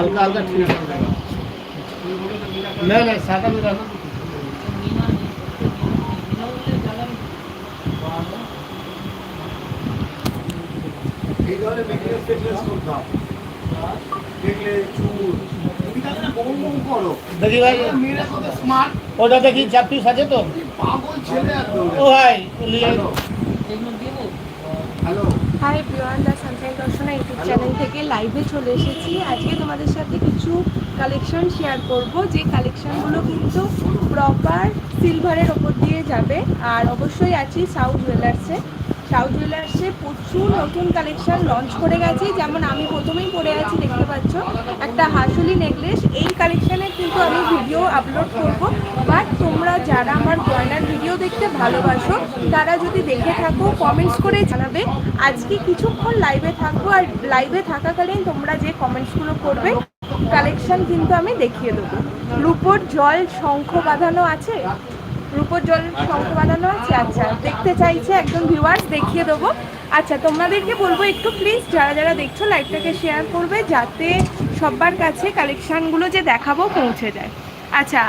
হালকা হালকা ঠিক আছে না না সাদা মেরা না দেখি ভাই। ওটা দেখি চাপিস আছে তো। ও ভাই hi Priyan da sunshine Darshana YouTube channel থেকে লাইভে চলে এসেছি। আজকে তোমাদের সাথে কিছু কালেকশন শেয়ার করব যে কালেকশনগুলো কিন্তু প্রপার সিলভারের ওপর দিয়ে যাবে। আর অবশ্যই আছি সাউথ জুয়েলার্সে সাউথ জুয়েলার্সে প্রচুর নতুন কালেকশন লঞ্চ করে গেছে। যেমন আমি প্রথমেই পরে আছি, দেখতে পাচ্ছ। একটা হাসুলি নেকলেস এই কালেকশনের কিন্তু আমি ভিডিও আপলোড করব। বাট তোমরা যারা আমার গয়নার ভিডিও দেখতে ভালোবাসো, তারা যদি দেখে থাকো কমেন্টস করে জানাবে। আজকে কিছুক্ষণ লাইভে থাকব আর লাইভে থাকাকালীন তোমরা যে কমেন্টসগুলো করবে কালেকশন কিন্তু আমি দেখিয়ে দেবো। রূপোর জল শঙ্খ বাঁধানো আছে? রূপোর জল শঙ্খ বাঁধানো আছে আচ্ছা দেখতে চাইছে একজন ভিউয়ার্স দেখিয়ে দেবো। আচ্ছা তোমাদেরকে বলব একটু প্লিজ যারা যারা দেখছ লাইভটাকে শেয়ার করবে, যাতে সবার কাছে কালেকশানগুলো যে দেখাবো পৌঁছে যায়। আচ্ছা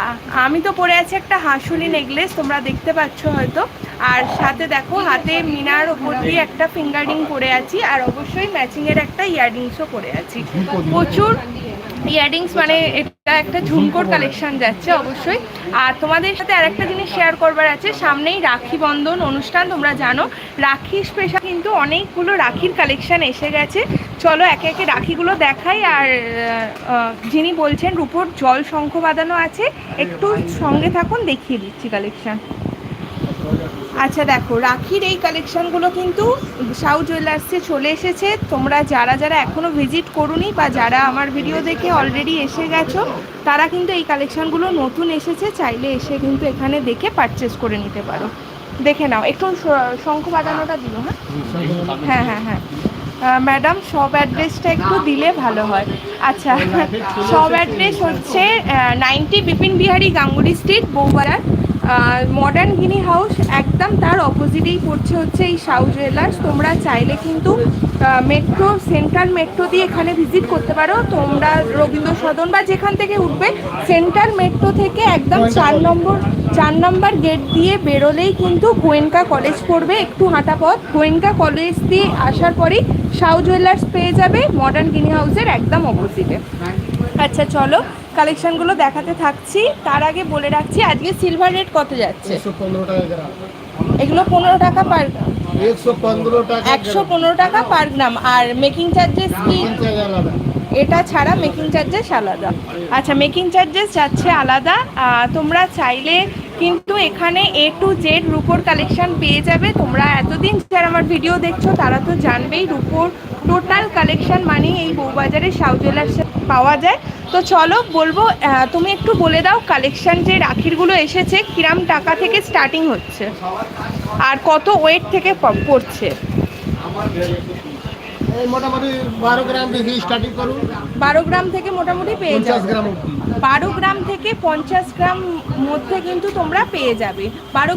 আমি তো পরে আছি একটা হাঁসুলি নেকলেস তোমরা দেখতে পাচ্ছ হয়তো। আর সাথে দেখো, হাতে মিনার ওপর দিয়ে একটা ফিঙ্গারিং পরে আছি, আর অবশ্যই ম্যাচিংয়ের একটা ইয়াররিংসও পরে আছি। প্রচুর ইয়াররিংস মানে এটা একটা ঝুমকোর কালেকশন যাচ্ছে অবশ্যই। আর তোমাদের সাথে আর একটা জিনিস শেয়ার করবার আছে, সামনেই রাখি বন্ধন অনুষ্ঠান, তোমরা জানো। রাখি স্পেশাল কিন্তু অনেকগুলো রাখির কালেকশন এসে গেছে। চলো একে একে রাখিগুলো দেখাই, আর যিনি বলছেন রূপোর জল শঙ্খ বাঁধানো আছে, একটু সঙ্গে থাকুন, দেখিয়ে দিচ্ছি কালেকশন আচ্ছা দেখো, রাখির এই কালেকশনগুলো কিন্তু সাউথ জুয়েলার্সে চলে এসেছে। তোমরা যারা যারা এখনও ভিজিট করুনি বা যারা আমার ভিডিও দেখে অলরেডি এসে গেছো, তারা কিন্তু এই কালেকশানগুলো নতুন এসেছে, চাইলে এসে কিন্তু এখানে দেখে পারচেস করে নিতে পারো। দেখে নাও, একটু শঙ্খ বাজানোটা দিও হ্যাঁ? হ্যাঁ হ্যাঁ হ্যাঁ। ম্যাডাম সব অ্যাড্রেসটা একটু দিলে ভালো হয়। আচ্ছা সব অ্যাড্রেস হচ্ছে ninety Bipin Bihari Ganguly street Bowbazar modern guinea house একদম তার অপোজিটেই পড়ছে হচ্ছে এই সাউ জুয়েলার্স তোমরা চাইলে কিন্তু মেট্রো সেন্ট্রাল মেট্রো দিয়ে এখানে ভিজিট করতে পারো। তোমরা রবীন্দ্র সদন বা যেখান থেকে উঠবে সেন্ট্রাল মেট্রো থেকে একদম চার নম্বর চার নম্বর গেট দিয়ে বেরোলেই কিন্তু গোয়েনকা কলেজ পড়বে একটু হাঁটা পথ। গোয়েনকা কলেজ দিয়ে আসার পরেই সাউ জুয়েলার্স পেয়ে যাবে। মডার্ন গিনি হাউসের একদম অপোজিটে আচ্ছা চলো কালেকশনগুলো দেখাতে থাকছি। তার আগে বলে রাখছি আজকে সিলভার রেট কত যাচ্ছে? এগুলো পনেরো টাকা পার গ্রাম। একশো পনেরো টাকা পার গ্রাম আর মেকিং চার্জেস কি? এটা ছাড়া মেকিং চার্জেস আলাদা। আচ্ছা মেকিং চার্জেস যাচ্ছে আলাদা। তোমরা চাইলে কিন্তু এখানে এ টু জেড রুপোর কালেকশন পেয়ে যাবে। তোমরা এতদিন যারা আমার ভিডিও দেখছ তারা তো জানবেই রুপোর টোটাল কালেকশন মানে এই বউবাজারে সাউ পাওয়া যায়। তো চলো বলব তুমি একটু বলে দাও কালেকশন যে রাখিরগুলো এসেছে, কিরাম টাকা থেকে স্টার্টিং হচ্ছে? আর কত ওয়েট থেকে পড়ছে? মোটামুটি গ্রাম দেখি স্টার্টিং করুন। বারো গ্রাম থেকে মোটামুটি পেয়ে গ্রাম থেকে পঞ্চাশ গ্রাম মধ্যে কিন্তু তোমরা পেয়ে যাবে।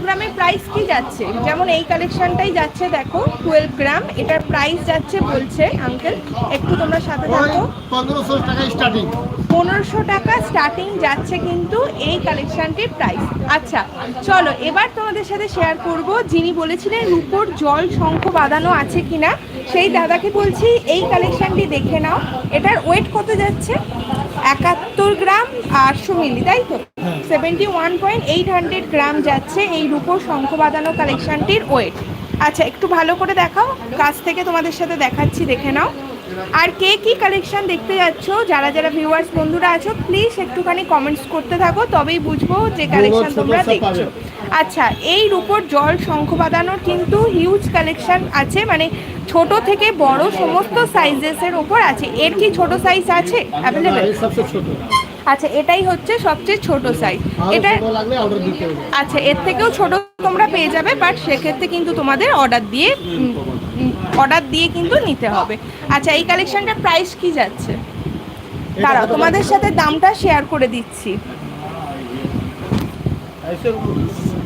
গ্রামের প্রাইস কি যাচ্ছে? যেমন এই কালেকশনটাই যাচ্ছে দেখো টুয়েলভ গ্রাম। এটার প্রাইস যাচ্ছে বলছে আঙ্কেল একটু তোমরা সাথে থাকো। স্টার্টিং টাকা স্টার্টিং যাচ্ছে কিন্তু এই কালেকশনটির প্রাইস আচ্ছা চলো এবার তোমাদের সাথে শেয়ার করব। যিনি বলেছিলেন রূপোর জল শঙ্খ বাঁধানো আছে কিনা সেই দাদাকে বলছি, এই কালেকশনটি দেখে নাও। এটার ওয়েট কত যাচ্ছে? একাত্তর গ্রাম আটশো মিলি তাই তো? Seventy one point eight hundred gram যাচ্ছে এই রূপোর শঙ্খ বাঁধানো কালেকশনটির ওয়েট আচ্ছা একটু ভালো করে দেখাও। কাছ থেকে তোমাদের সাথে দেখাচ্ছি, দেখে নাও। আর কে কি কালেকশন দেখতে যাচ্ছ? যারা যারা ভিউয়ার্স বন্ধুরা আছো প্লিজ একটুখানি কমেন্টস করতে থাকো তবেই বুঝব যে কালেকশন তোমরা দেখছ। আচ্ছা এই রূপোর জল শঙ্খ বাঁধানোর কিন্তু হিউজ কালেকশন আছে মানে ছোট থেকে বড় সমস্ত সাইজেসের ওপর আছে। এর কি ছোট সাইজ আছে? অ্যাভেলেবেল আচ্ছা এটাই হচ্ছে সবচেয়ে ছোট সাইজ এটা আচ্ছা এর থেকেও ছোট তোমরা পেয়ে যাবে বাট সেক্ষেত্রে কিন্তু তোমাদের অর্ডার দিয়ে অর্ডার দিয়ে কিন্তু নিতে হবে। আচ্ছা এই কালেকশনটার প্রাইস কি যাচ্ছে? দাঁড়াও তোমাদের সাথে দামটা শেয়ার করে দিচ্ছি।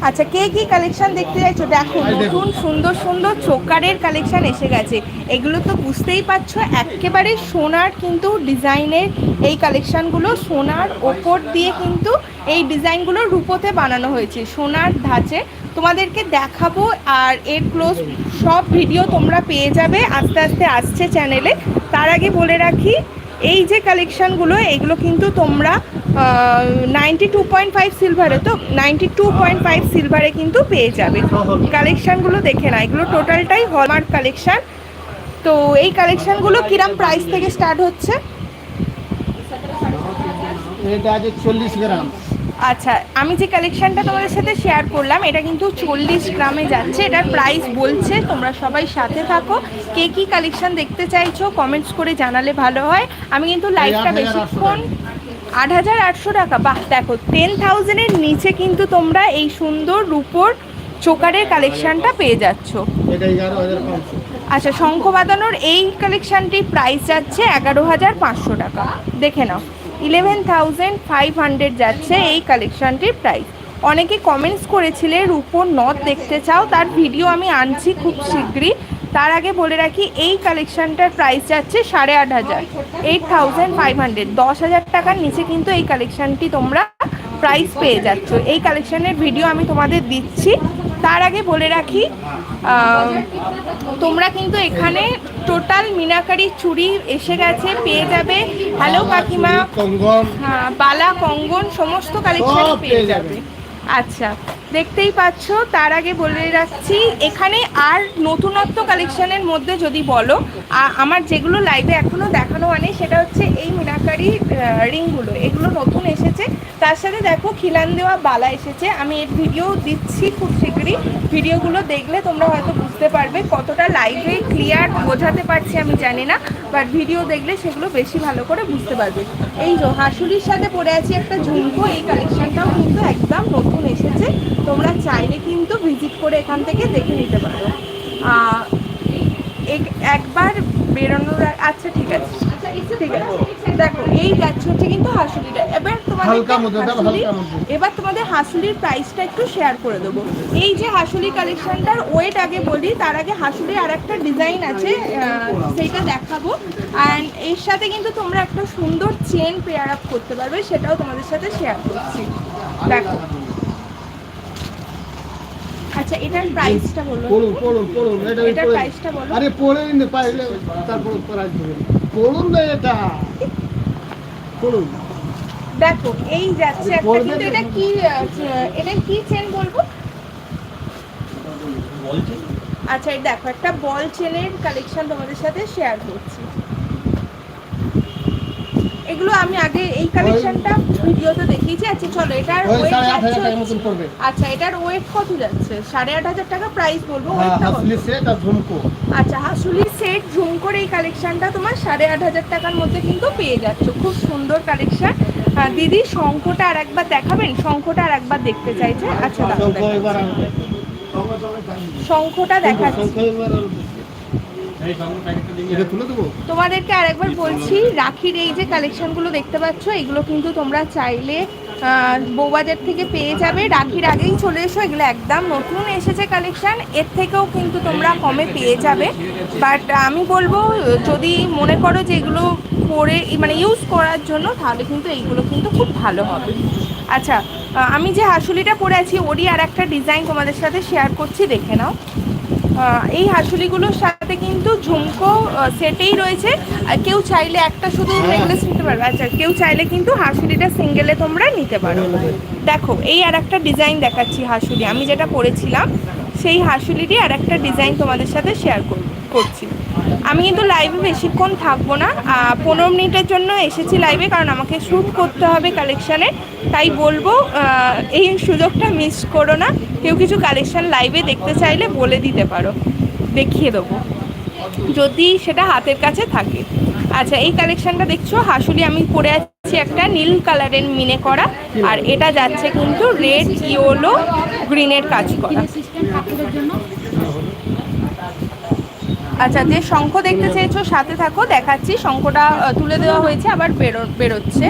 আচ্ছা কে কি কালেকশন দেখতে চাইছো? দেখো। নতুন সুন্দর সুন্দর চোকারের কালেকশন এসে গেছে। এগুলো তো বুঝতেই পারছ একেবারে সোনার কিন্তু ডিজাইনের এই কালেকশনগুলো সোনার ওপর দিয়ে কিন্তু এই ডিজাইনগুলো রূপোতে বানানো হয়েছে। সোনার ধাঁচে তোমাদেরকে দেখাবো আর এর ক্লোজ সব ভিডিও তোমরা পেয়ে যাবে। আস্তে আস্তে আসছে চ্যানেলে তার আগে বলে রাখি, এই যে কালেকশানগুলো এগুলো কিন্তু তোমরা নাইনটি টু পয়েন্ট ফাইভ সিলভারে তো নাইনটি টু পয়েন্ট ফাইভ সিলভারে কিন্তু পেয়ে যাবে। কালেকশানগুলো দেখে না এগুলো টোটালটাই হলমার্ক কালেকশান তো এই কালেকশানগুলো কিরাম প্রাইস থেকে স্টার্ট হচ্ছে? এটা আছে চল্লিশ গ্রাম। আচ্ছা আমি যে কালেকশনটা তোমাদের সাথে শেয়ার করলাম এটা কিন্তু চল্লিশ গ্রামে যাচ্ছে। এটার প্রাইস বলছে তোমরা সবাই সাথে থাকো। কে কি কালেকশন দেখতে চাইছো কমেন্টস করে জানালে ভালো হয়। আমি কিন্তু লাইভটা বেশিক্ষণ আট হাজার আটশো টাকা। বাহ দেখো টেন থাউজেন্ডের নিচে কিন্তু তোমরা এই সুন্দর রূপোর চোকারের কালেকশনটা পেয়ে যাচ্ছ। আচ্ছা শঙ্খ বাঁধানোর এই কালেকশনটির প্রাইস যাচ্ছে এগারো হাজার পাঁচশো টাকা। দেখে নাও। ইলেভেন থাউজেন্ড ফাইভ হান্ড্রেড যাচ্ছে এই কালেকশনটির প্রাইস অনেকে কমেন্টস করেছিলে, রূপোর নথ দেখতে চাও? তার ভিডিও আমি আনছি খুব শীঘ্রই। তার আগে বলে রাখি, এই কালেকশানটার প্রাইস যাচ্ছে সাড়ে আট হাজার এইট থাউজেন্ড ফাইভ হান্ড্রেড দশ হাজার টাকার নিচে কিন্তু এই কালেকশানটি তোমরা প্রাইস পেয়ে যাচ্ছ। এই কালেকশানের ভিডিও আমি তোমাদের দিচ্ছি। তার আগে বলে রাখি তোমরা কিন্তু এখানে টোটাল মিনাকারি চুড়ি এসে গেছে পেয়ে যাবে। হ্যালো কাকিমা। হ্যাঁ, বালা কঙ্গন সমস্ত কালেকশন পেয়ে যাবে। আচ্ছা। দেখতেই পাচ্ছ, তার আগে বলে রাখছি, এখানে আর নতুনত্ব কালেকশনের মধ্যে যদি বলো আমার যেগুলো লাইভে এখনও দেখানো হয়নি, সেটা হচ্ছে এই মিনাকারি রিংগুলো এগুলো নতুন এসেছে। তার সাথে দেখো, খিলান দেওয়া বালা এসেছে। আমি এর ভিডিও দিচ্ছি খুব শীঘ্রই। ভিডিওগুলো দেখলে তোমরা হয়তো বুঝতে পারবে কতটা লাইভে ক্লিয়ার বোঝাতে পারছি আমি জানি না বাট ভিডিও দেখলে সেগুলো বেশি ভালো করে বুঝতে পারবে। এই হাসুলির সাথে পরে আছি একটা ঝুমকো, এই কালেকশনটাও কিন্তু একদম নতুন এসেছে। তোমরা চাইলে কিন্তু ভিজিট করে এখান থেকে দেখে নিতে পারো। একবার বেরোনোর আ- আচ্ছা ঠিক আছে। ঠিক আছে। দেখো এই যাচ্ছে হচ্ছে কিন্তু হাসুলিটা। এবার তোমাদের এবার তোমাদের হাসুলির প্রাইসটা একটু শেয়ার করে দেবো। এই যে হাসুলি কালেকশনটার ওয়েট আগে বলি তার আগে হাসুলির আর একটা ডিজাইন আছে সেইটা দেখাবো। অ্যান্ড এর সাথে কিন্তু তোমরা একটা সুন্দর চেন পেয়ার আপ করতে পারবে সেটাও তোমাদের সাথে শেয়ার করছি। দেখো। আচ্ছা এটার প্রাইসটা বলো পড়ুন পড়ুন পড়ুন এটা এটার প্রাইসটা বলো আরে পড়ে নিন পাইলে তারপর প্রাইস দেবেন পড়ুন না এটা। পড়ুন। দেখো এই যাচ্ছে একটা কিন্তু এটা কি এটা কি চেন বলব? আচ্ছা এই দেখো একটা বল চেনের কালেকশন তোমাদের সাথে শেয়ার করছি। এগুলো আমি আগে এই কালেকশনটা ভিডিওতে দেখিয়েছি। আচ্ছা চলো এটার ওয়েট যাচ্ছে আচ্ছা এটার ওয়েট কত যাচ্ছে? সাড়ে আট হাজার টাকা প্রাইস বলব হ্যাঁ কত হাসলি সেট আচ্ছা ঝুমকোর এই কালেকশনটা তোমার সাড়ে আট হাজার টাকার মধ্যে কিন্তু পেয়ে যাচ্ছ। খুব সুন্দর কালেকশন দিদি শঙ্খটা আর একবার দেখাবেন? শঙ্খটা আর একবার দেখতে চাইছে। আচ্ছা। শঙ্খটা দেখাচ্ছি। তোমাদেরকে আরেকবার বলছি রাখির এই যে কালেকশনগুলো দেখতে পাচ্ছ এগুলো কিন্তু তোমরা চাইলে বৌবাজার থেকে পেয়ে যাবে। রাখির আগেই চলে এসো এগুলো একদম নতুন এসেছে কালেকশন এর থেকেও কিন্তু তোমরা কমে পেয়ে যাবে। বাট আমি বলব যদি মনে করো যে এগুলো পরে মানে ইউজ করার জন্য তাহলে কিন্তু এইগুলো কিন্তু খুব ভালো হবে। আচ্ছা আমি যে হাসুলিটা পরে আছি ওরই আর একটা ডিজাইন তোমাদের সাথে শেয়ার করছি দেখে নাও। এই হাসুলিগুলোর সাথে কিন্তু ঝুমকো সেটেই রয়েছে। আর কেউ চাইলে একটা শুধু নেকলেস নিতে পারবে। আচ্ছা কেউ চাইলে কিন্তু হাসুলিটা সিঙ্গেলে তোমরা নিতে পারো। দেখো এই আর একটা ডিজাইন দেখাচ্ছি হাসুলি। আমি যেটা পরেছিলাম সেই হাসুলিরই আর একটা ডিজাইন তোমাদের সাথে শেয়ার করছি। আমি কিন্তু লাইভে বেশিক্ষণ থাকব না। পনেরো মিনিটের জন্য এসেছি লাইভে কারণ আমাকে শ্যুট করতে হবে কালেকশানে তাই বলব এই সুযোগটা মিস করো না। কেউ কিছু কালেকশন লাইভে দেখতে চাইলে বলে দিতে পারো। দেখিয়ে দেবো। যদি সেটা হাতের কাছে থাকে। আচ্ছা এই কালেকশনটা দেখছ? হাসুলি, আমি পরে আছি একটা নীল কালারের মিনে করা। আর এটা যাচ্ছে কিন্তু রেড ইয়েলো গ্রিনের কাজ করা। আচ্ছা যে শঙ্খ দেখতে চেয়েছো, সাথে থাকো, দেখাচ্ছি। শঙ্খটা তুলে দেওয়া হয়েছে, আবার বেরো, বেরোচ্ছে।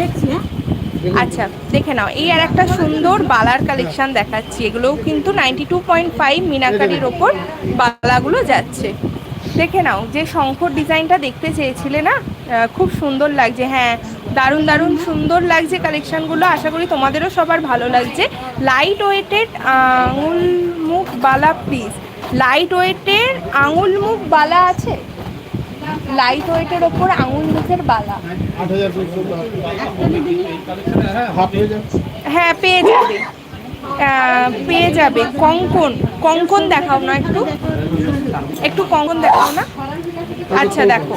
আচ্ছা দেখে নাও, এই আর একটা সুন্দর বালার কালেকশন দেখাচ্ছি। এগুলোও কিন্তু নাইনটি টু পয়েন্ট ফাইভ মিনাকারির ওপর বালাগুলো যাচ্ছে। দেখে নাও, যে শঙ্কর ডিজাইনটা দেখতে চেয়েছিলে না? খুব সুন্দর লাগছে হ্যাঁ দারুণ দারুণ সুন্দর লাগছে কালেকশনগুলো আশা করি তোমাদেরও সবার ভালো লাগছে। লাইট ওয়েটেড আঙুল মুখ বালা প্লিজ লাইট ওয়েটের আঙুল মুখ বালা আছে? লাইট ওয়েটের ওপর আঙুল মুখের বালা। হয়ে হ্যাঁ পেয়ে যাবে। পেয়ে যাবে। কঙ্কন কঙ্কন দেখাও না একটু। একটু কঙ্কন দেখাও না? আচ্ছা দেখো।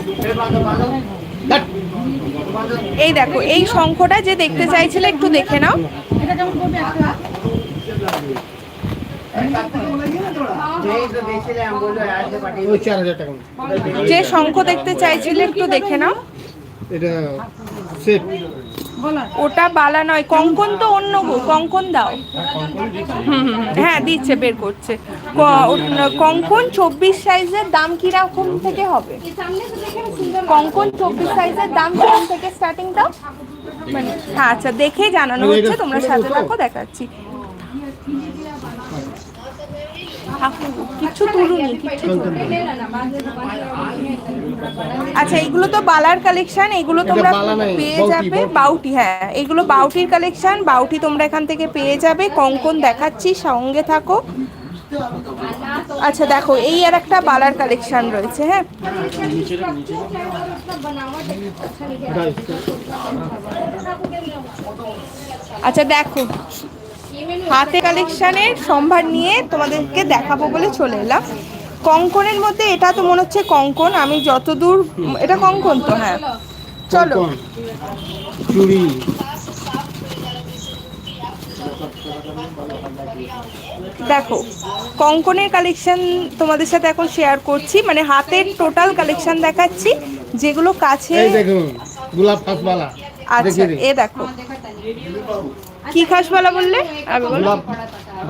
এই দেখো এই শঙ্খটা যে দেখতে চাইছিলে একটু দেখে নাও ওই চার হাজার টাকা যে শঙ্খ দেখতে চাইছিলে একটু দেখে নাও। এটা সেট। ওটা বালা নয় কঙ্কন তো অন্য গো কঙ্কন দাও। হুম হ্যাঁ দিচ্ছে বের করছে। কঙ্কন চব্বিশ সাইজের দাম কীরকম থেকে হবে? কঙ্কন চব্বিশ সাইজের দাম কীরকম থেকে স্টার্টিং দাও মানে হ্যাঁ আচ্ছা দেখে জানানো মানে হচ্ছে তোমরা সাথে? থাকো দেখাচ্ছি। ঠাকুর, কিচ্ছু তুলুনি কিচ্ছু আচ্ছা এগুলো তো বালার কালেকশন এগুলো তোমরা পেয়ে যাবে। বাউটি। হ্যাঁ। এগুলো বাউটির কালেকশন বাউটি তোমরা এখান থেকে পেয়ে যাবে। কঙ্কন দেখাচ্ছি সঙ্গে থাকো। আচ্ছা দেখো এই আর একটা বালার কালেকশন রয়েছে হ্যাঁ। আচ্ছা দেখো। হাতে কালেকশনের সম্ভার নিয়ে তোমাদেরকে দেখাবো বলে চলে এলাম। কঙ্কনের মধ্যে এটা তো মনে হচ্ছে কঙ্কন আমি যতদূর এটা কঙ্কন তো হ্যাঁ। চলো। চুড়ি। দেখো কঙ্কনের কালেকশন তোমাদের সাথে এখন শেয়ার করছি মানে হাতের টোটাল কালেকশন দেখাচ্ছি যেগুলো কাছে গোলাপ আচ্ছা এ দেখো। কি খাস খাসবালা বললে? আগে বলো।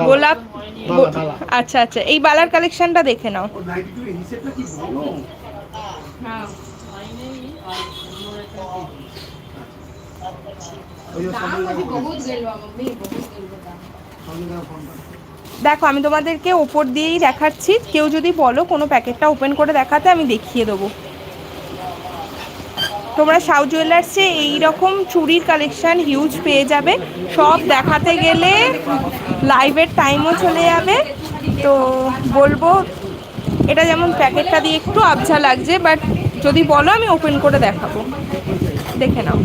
গোলাপ বালা, বালা। আচ্ছা আচ্ছা এই বালার কালেকশনটা দেখে নাও। দেখো আমি তোমাদেরকে ওপর দিয়েই দেখাচ্ছি। কেউ যদি বলো কোনো প্যাকেটটা ওপেন করে দেখাতে আমি দেখিয়ে দেবো। তোমরা সাউ জুয়েলার্সে এইরকম চুরির কালেকশন হিউজ পেয়ে যাবে। সব দেখাতে গেলে লাইভের টাইমও চলে যাবে। তো বলব, এটা যেমন প্যাকেটটা দিয়ে একটু আবছা লাগছে বাট যদি বলো আমি ওপেন করে দেখাবো। দেখে নাও।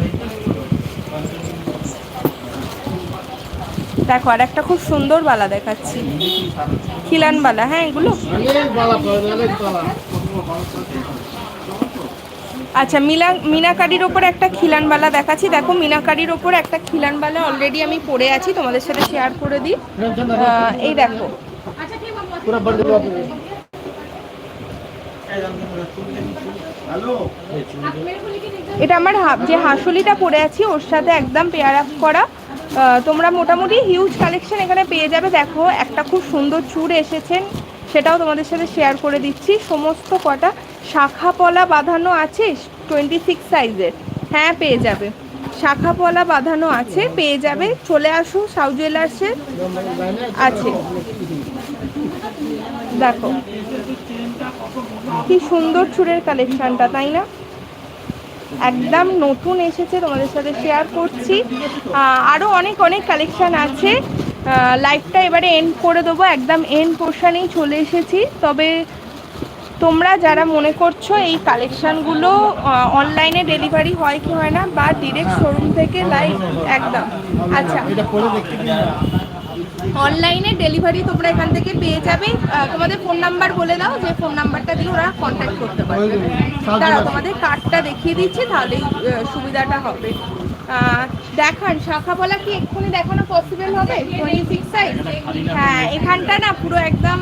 দেখো, আর একটা খুব সুন্দর বালা দেখাচ্ছি। খিলান বালা হ্যাঁ এগুলো অনেক বালা পাওয়া যায় অনেক বালা আচ্ছা মিলা মিনাকারির ওপর একটা খিলানবালা দেখাচ্ছি। দেখো মিনাকারির ওপর একটা খিলানবালা অলরেডি আমি পরে আছি তোমাদের সাথে শেয়ার করে দিই। এই দেখো। এটা আমার হা- যে হাসুলিটা পরে আছি ওর সাথে একদম পেয়ার আপ করা। তোমরা মোটামুটি হিউজ কালেকশন এখানে পেয়ে যাবে। দেখো একটা খুব সুন্দর চূড় এসেছেন সেটাও তোমাদের সাথে শেয়ার করে দিচ্ছি। সমস্ত কটা শাখা পলা বাঁধানো আছে? টোয়েন্টি সিক্স সাইজের হ্যাঁ পেয়ে যাবে। শাখা পলা বাঁধানো আছে, পেয়ে যাবে। চলে আসো, সাউ জুয়েলার্সে আছে। দেখো, কি সুন্দর চুড়ের কালেকশনটা তাই না? একদম নতুন এসেছে, তোমাদের সাথে শেয়ার করছি। আরও অনেক অনেক কালেকশান আছে। লাইভটা এবারে এন্ড করে দেবো। একদম এন্ড পোর্শনেই চলে এসেছি। তবে তোমরা যারা মনে করছ এই কালেকশনগুলো অনলাইনে ডেলিভারি হয় কি হয় না, বা ডিরেক্ট শোরুম থেকে লাইভ একদম। আচ্ছা। অনলাইনে ডেলিভারি তোমরা এখান থেকে পেয়ে যাবে। তোমাদের ফোন নাম্বার বলে দাও, যে ফোন নাম্বারটা দিয়ে ওরা কন্ট্যাক্ট করতে পারবে। আছে। তোমাদের কার্ডটা দেখিয়ে দিচ্ছি, তাহলেই সুবিধাটা হবে। দেখান, শাখা বলা কি এক্ষুনি দেখানো পসিবল হবে? সাইজ হ্যাঁ এখানটা না পুরো একদম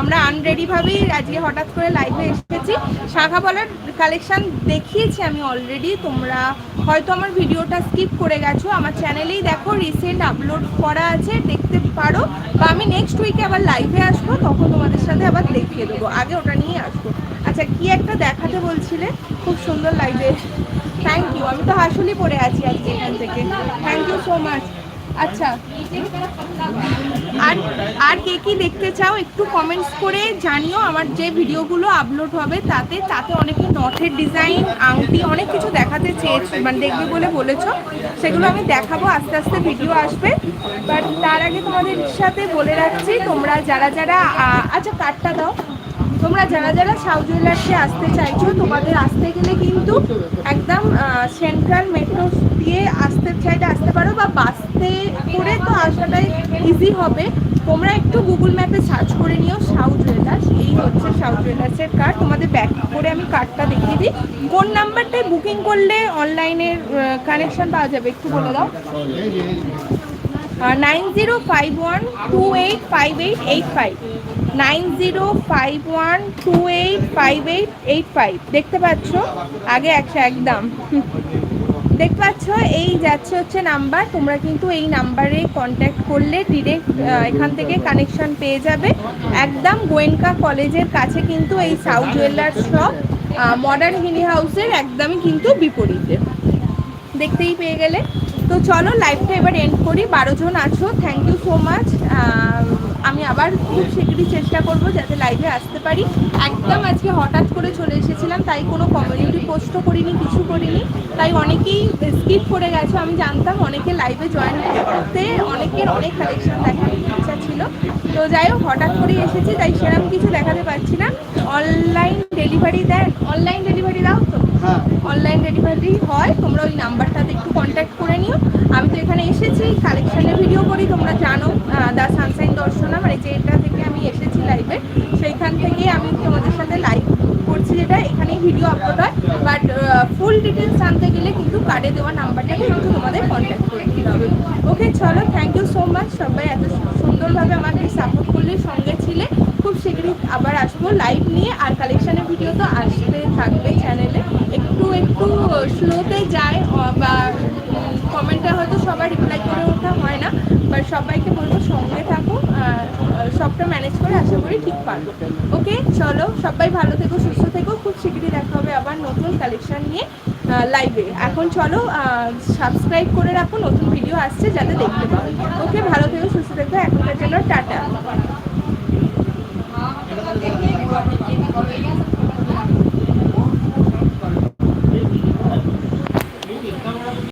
আমরা আনরেডি ভাবেই আজকে হঠাৎ করে লাইভে এসেছি। শাখা বলার কালেকশন দেখিয়েছি আমি অলরেডি তোমরা হয়তো আমার ভিডিওটা স্কিপ করে গেছো। আমার চ্যানেলেই দেখো রিসেন্ট আপলোড করা আছে, দেখতে পারো। বা আমি নেক্সট উইকে আবার লাইভে আসব, তখন তোমাদের সাথে আবার দেখিয়ে দেবো। আগে ওটা নিয়ে আসব। আচ্ছা কি একটা দেখাতে বলছিলে? খুব সুন্দর লাগবে। থ্যাংক ইউ আমি তো হাসুলি পড়ে আছি আজকে এখান থেকে। থ্যাংক ইউ সো মাচ আচ্ছা আর আর কে কি দেখতে চাও একটু কমেন্টস করে জানিও। আমার যে ভিডিওগুলো আপলোড হবে, তাতে তাতে অনেকে নথের ডিজাইন আংটি, অনেক কিছু দেখাতে চেয়েছে মানে দেখবে বলে বলেছ। সেগুলো আমি দেখাবো, আস্তে আস্তে ভিডিও আসবে। বাট তার আগে তোমাদের সাথে বলে রাখছি, তোমরা যারা যারা আচ্ছা কার্ডটা দাও। তোমরা যারা যারা সাউথ জুয়েলার্সে আসতে চাইছো, তোমাদের আসতে গেলে কিন্তু একদম সেন্ট্রাল মেট্রো দিয়ে আসতে চাইলে আসতে পারো বা বাসতে করে তো আসাটাই ইজি হবে। তোমরা একটু গুগল ম্যাপে সার্চ করে নিও সাউথ জুয়েলার্স। এই হচ্ছে সাউথ জুয়েলার্সের কার্ড তোমাদের ব্যাক করে আমি কার্ডটা দেখিয়ে দিই। কোন নাম্বারটায় বুকিং করলে অনলাইনের কানেকশন পাওয়া যাবে? একটু বলে দাও। Nine zero five one two eight five eight eight five nine zero five one two eight five eight eight five. দেখতে পাচ্ছ? আগে একশো একদম। দেখতে পাচ্ছ? এই যাচ্ছে হচ্ছে নাম্বার। তোমরা কিন্তু এই নাম্বারে কন্ট্যাক্ট করলে ডিরেক্ট এখান থেকে কানেকশন পেয়ে যাবে। একদম গোয়েনকা কলেজের কাছে কিন্তু এই সাউথ জুয়েলার্স শপ মডার্ন হিলি হাউসের একদমই কিন্তু বিপরীতে। দেখতেই পেয়ে গেলে। তো চলো লাইভটা এবার এন্ড করি। বারো জন আছো। থ্যাংক ইউ সো মাচ আমি আবার খুব শীঘ্রই চেষ্টা করব যাতে লাইভে আসতে পারি। একদম আজকে হঠাৎ করে চলে এসেছিলাম, তাই কোনো কমিউনিটি পোস্টও করিনি, কিছু করিনি। তাই অনেকেই স্কিপ করে গেছে, আমি জানতাম অনেকে লাইভে জয়েন করতে অনেকের অনেক কালেকশন দেখার ইচ্ছা ছিল। তো যাই হোক, হঠাৎ করেই এসেছি, তাই সেরকম কিছু দেখাতে পারছি না। অনলাইন ডেলিভারি দেন অনলাইন ডেলিভারি দাও তো। হ্যাঁ। অনলাইন ডেলিভারি হয় তোমরা ওই নাম্বারটাতে একটু কন্ট্যাক্ট করে নিও। আমি তো এখানে এসেছি কালেকশনের ভিডিও করি তোমরা জানো দা সানসাইন দর্শনা মানে যেটা থেকে আমি এসেছি লাইভে সেইখান থেকে আমি তোমাদের সাথে লাইভ করছি যেটা এখানেই ভিডিও আপলোড হয়। বাট ফুল ডিটেলস জানতে গেলে কিন্তু কার্ডে দেওয়া নাম্বারটাকে কিন্তু তোমাদের কন্ট্যাক্ট করে নিতে হবে। ওকে চলো থ্যাংক ইউ সো মাচ সবাই এত সুন্দরভাবে আমাকে সাপোর্ট করলে, সঙ্গে ছিলে। খুব শীঘ্রই আবার আসব লাইভ নিয়ে। আর কালেকশানের ভিডিও তো আসতে থাকবে চ্যানেলে একটু একটু স্লোতে যায় বা কমেন্টে হয়তো সবার রিপ্লাই করে ওঠা হয় না। বাট সবাইকে বলব সঙ্গে থাকো। আর সবটা ম্যানেজ করে আশা করি ঠিক পারব। ওকে চলো, সবাই ভালো থেকো, সুস্থ থেকো। খুব শীঘ্রই দেখা হবে আবার নতুন কালেকশন নিয়ে লাইভে এখন চলো সাবস্ক্রাইব করে রাখো, নতুন ভিডিও আসছে, যাতে দেখতে পাবো ওকে ভালো থেকো, সুস্থ থেকো। এখনকার জন্য টাটা।